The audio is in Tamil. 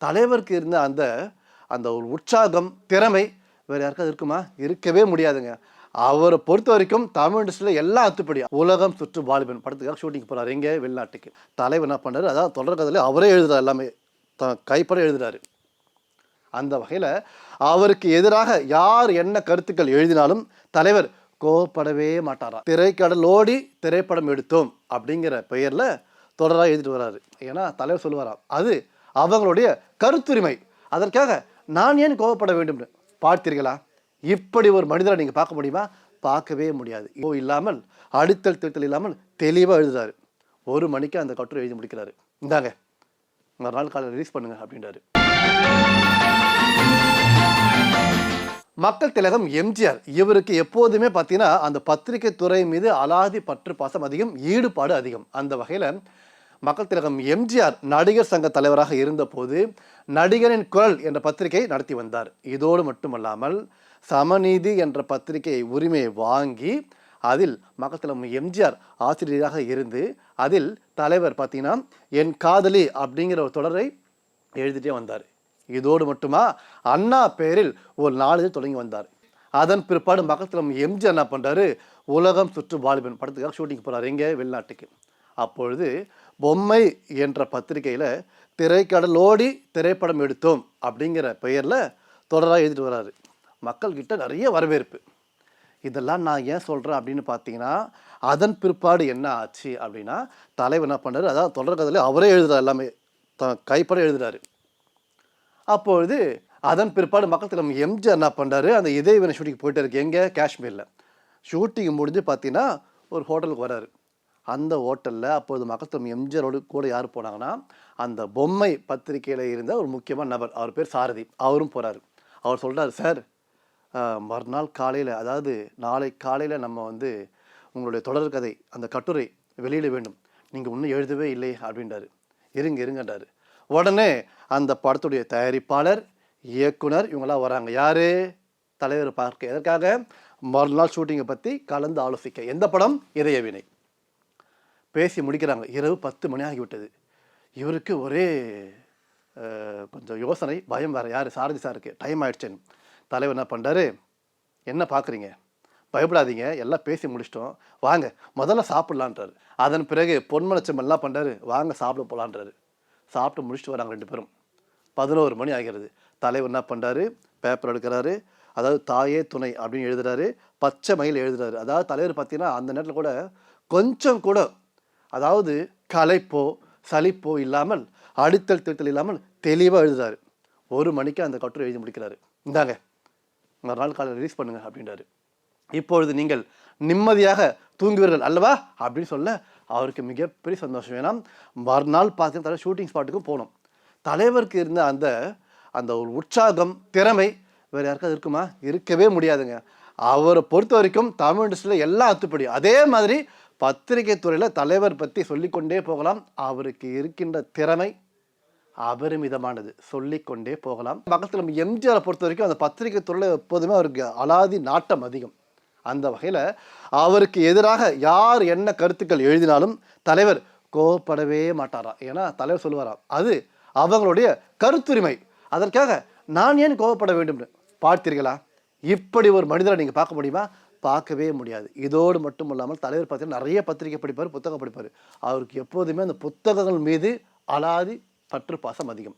தலைவருக்கு இருந்த அந்த அந்த ஒரு உற்சாகம் திறமை வேறு யாருக்காவது இருக்குமா? இருக்கவே முடியாதுங்க. அவரை பொறுத்த வரைக்கும் தமிழ் இண்டஸ்ட்ரியில் எல்லாம் அத்துப்படி. உலகம் சுற்று வாலிபன் படத்துக்காக ஷூட்டிங் போகிறார் எங்கே வெளிநாட்டுக்கு. தலைவர் என்ன பண்ணுறாரு அதான் தொடர் கதையில் அவரே எழுதுறாரு எல்லாமே. த கைப்பட எழுதுறாரு. அந்த வகையில் அவருக்கு எதிராக யார் என்ன கருத்துக்கள் எழுதினாலும் தலைவர் கோவப்படவே மாட்டாராம் திரைக்கடலோடி திரைப்படம் எடுத்தோம் அப்படிங்கிற பெயரில் தொடராக எழுதிட்டு வர்றாரு ஏன்னா தலைவர் சொல்லுவாராம் அது அவங்களுடைய கருத்துரிமை. அதற்காக நான் ஏன் கோவப்பட வேண்டும்னு பார்த்தீர்களா? இப்படி ஒரு மனிதரை நீங்கள் பார்க்க முடியுமா? பார்க்கவே முடியாது. இப்போ இல்லாமல் அடுத்தல் திருத்தல் இல்லாமல் தெளிவாக எழுதுறாரு. ஒரு மணிக்கு அந்த கட்டுரை எழுதி முடிக்கிறாரு. இந்தாங்க மறுநாள் காலையில் ரிலீஸ் பண்ணுங்க அப்படின்றாரு. மக்கள் திலகம் எம்ஜிஆர் இவருக்கு எப்போதுமே பார்த்தீங்கன்னா அந்த பத்திரிகை துறை மீது அலாதி பற்று பாசம் அதிகம் ஈடுபாடு அதிகம். அந்த வகையில் மக்கள் திலகம் எம்ஜிஆர் நடிகர் சங்க தலைவராக இருந்தபோது நடிகரின் குரல் என்ற பத்திரிகை நடத்தி வந்தார். இதோடு மட்டுமல்லாமல் சமநீதி என்ற பத்திரிகை உரிமையை வாங்கி அதில் மக்கள் திலகம் எம்ஜிஆர் ஆசிரியராக இருந்து அதில் தலைவர் பார்த்தீங்கன்னா என் காதலி அப்படிங்கிற ஒரு தொடரை எழுதிட்டே வந்தார். இதோடு மட்டுமா அண்ணா பேரில் ஒரு நாளிதழ் தொடங்கி வந்தார். அதன் பிற்பாடு மக்கள் எம்ஜிஆர் என்ன பண்ணுறாரு உலகம் சுற்று வாலிபன் படத்துக்காக ஷூட்டிங் போகிறார் எங்கே? வெளிநாட்டுக்கு. அப்பொழுது பொம்மை என்ற பத்திரிகையில் திரைக்கடலோடி திரைப்படம் எடுத்தோம் அப்படிங்கிற பெயரில் தொடராக எழுதிட்டு வர்றாரு மக்கள்கிட்ட நிறைய வரவேற்பு. இதெல்லாம் நான் ஏன் சொல்கிறேன் அப்படின்னு பார்த்தீங்கன்னா அதன் பிற்பாடு என்ன ஆச்சு அப்படின்னா தலைவர் என்ன பண்ணுறாரு அதான் தொடர் கதையில் அவரே எழுதுறாரு எல்லாமே. த கைப்பட எழுதுறாரு. அப்பொழுது அதன் பிற்பாடு மக்கள் நம்ம எம்ஜிஆர் என்ன பண்ணுறாரு அந்த இதயவன ஷூட்டிங் போயிட்டு இருக்கு. எங்கே? காஷ்மீரில். ஷூட்டிங் முடிஞ்சு பார்த்தீங்கன்னா ஒரு ஹோட்டலுக்கு வராரு. அந்த ஹோட்டலில் அப்பொழுது மக்கள் எம்ஜிஆரோடு கூட யார் போனாங்கன்னா அந்த பொம்மை பத்திரிகையில் இருந்த ஒரு முக்கியமான நபர். அவர் பேர் சாரதி. அவரும் போகிறார் அவர் சொல்கிறார் சார் மறுநாள் காலையில் அதாவது நாளை காலையில் நம்ம வந்து உங்களுடைய தொடர் கதை அந்த கட்டுரை வெளியிட வேண்டும். நீங்கள் இன்னும் எழுதவே இல்லை அப்படின்றாரு. இருங்க இருங்கன்றாரு. உடனே அந்த படத்துடைய தயாரிப்பாளர் இயக்குனர் இவங்களாம் வராங்க. யார்? தலைவர் பார்க்க. எதற்காக? மறுநாள் ஷூட்டிங்கை பற்றி கலந்து ஆலோசிக்க. எந்த படம்? இதயவினை பேசி முடிக்கிறாங்க. இரவு பத்து மணி ஆகிவிட்டது. இவருக்கு ஒரே கொஞ்சம் யோசனை பயம் வேறு யார்? சாரதி சாருக்கு. டைம் ஆயிடுச்சுன்னு தலைவர் என்ன பண்ணுறாரு என்ன பார்க்குறீங்க பயப்படாதீங்க. எல்லாம் பேசி முடிச்சிட்டோம். வாங்க முதல்ல சாப்பிட்லான்றாரு. அதன் பிறகு பொன்மனச்சம் எல்லாம் பண்ணுறாரு வாங்க சாப்பிட போகலான்றாரு சாப்பிட்டு முடிச்சுட்டு வராங்க ரெண்டு பேரும். பதினோரு மணி ஆகிறது. தலைவர் என்ன பண்ணுறாரு பேப்பர் எடுக்கிறாரு. அதாவது தாயே துணை அப்படின்னு எழுதுறாரு. பச்சை மயில் எழுதுறாரு. அதாவது தலைவர் பார்த்தீங்கன்னா அந்த நேரத்தில் கூட கொஞ்சம் கூட அதாவது கலைப்போ சலிப்போ இல்லாமல் அடுத்தல் திருத்தல் இல்லாமல் தெளிவாக எழுதுறாரு. ஒரு மணிக்கு அந்த கட்டுரை எழுதி முடிக்கிறாரு. இந்தாங்க மறுநாள் காலையில் ரிலீஸ் பண்ணுங்க அப்படின்றாரு. இப்பொழுது நீங்கள் நிம்மதியாக தூங்குவீர்கள் அல்லவா அப்படின்னு சொல்ல அவருக்கு மிகப்பெரிய சந்தோஷம். ஏன்னா மறுநாள் பார்த்தீங்கன்னா ஷூட்டிங் ஸ்பாட்டுக்கு போனோம் தலைவருக்கு இருந்த அந்த அந்த ஒரு உற்சாகம் திறமை வேறு யாருக்காவது இருக்குமா? இருக்கவே முடியாதுங்க. அவரை பொறுத்த வரைக்கும் தமிழ் இண்டஸ்ட்ரியில் எல்லாம் அத்துப்படி அதே மாதிரி பத்திரிகை துறையில் தலைவர் பற்றி சொல்லிக்கொண்டே போகலாம். அவருக்கு இருக்கின்ற திறமை அபரிமிதமானது. சொல்லிக்கொண்டே போகலாம். பக்கத்தில் நம்ம எம்ஜிஆரை பொறுத்த வரைக்கும் அந்த பத்திரிகை துறையில் எப்போதுமே அவருக்கு அலாதி நாட்டம் அதிகம். அந்த வகையில் அவருக்கு எதிராக யார் என்ன கருத்துக்கள் எழுதினாலும் தலைவர் கோவப்படவே மாட்டாராம் ஏன்னா தலைவர் சொல்லுவாராம் அது அவங்களுடைய கருத்துரிமை. அதற்காக நான் ஏன் கோவப்பட வேண்டும்னு பார்த்தீர்களா இப்படி ஒரு மனிதரை நீங்கள் பார்க்க முடியுமா? பார்க்கவே முடியாது. இதோடு மட்டும் இல்லாமல் தலைவர் பார்த்தீங்கன்னா நிறைய பத்திரிகை படிப்பார் புத்தகம் படிப்பார். அவருக்கு எப்போதுமே அந்த புத்தகங்கள் மீது அலாதி பற்று பாசம் அதிகம்.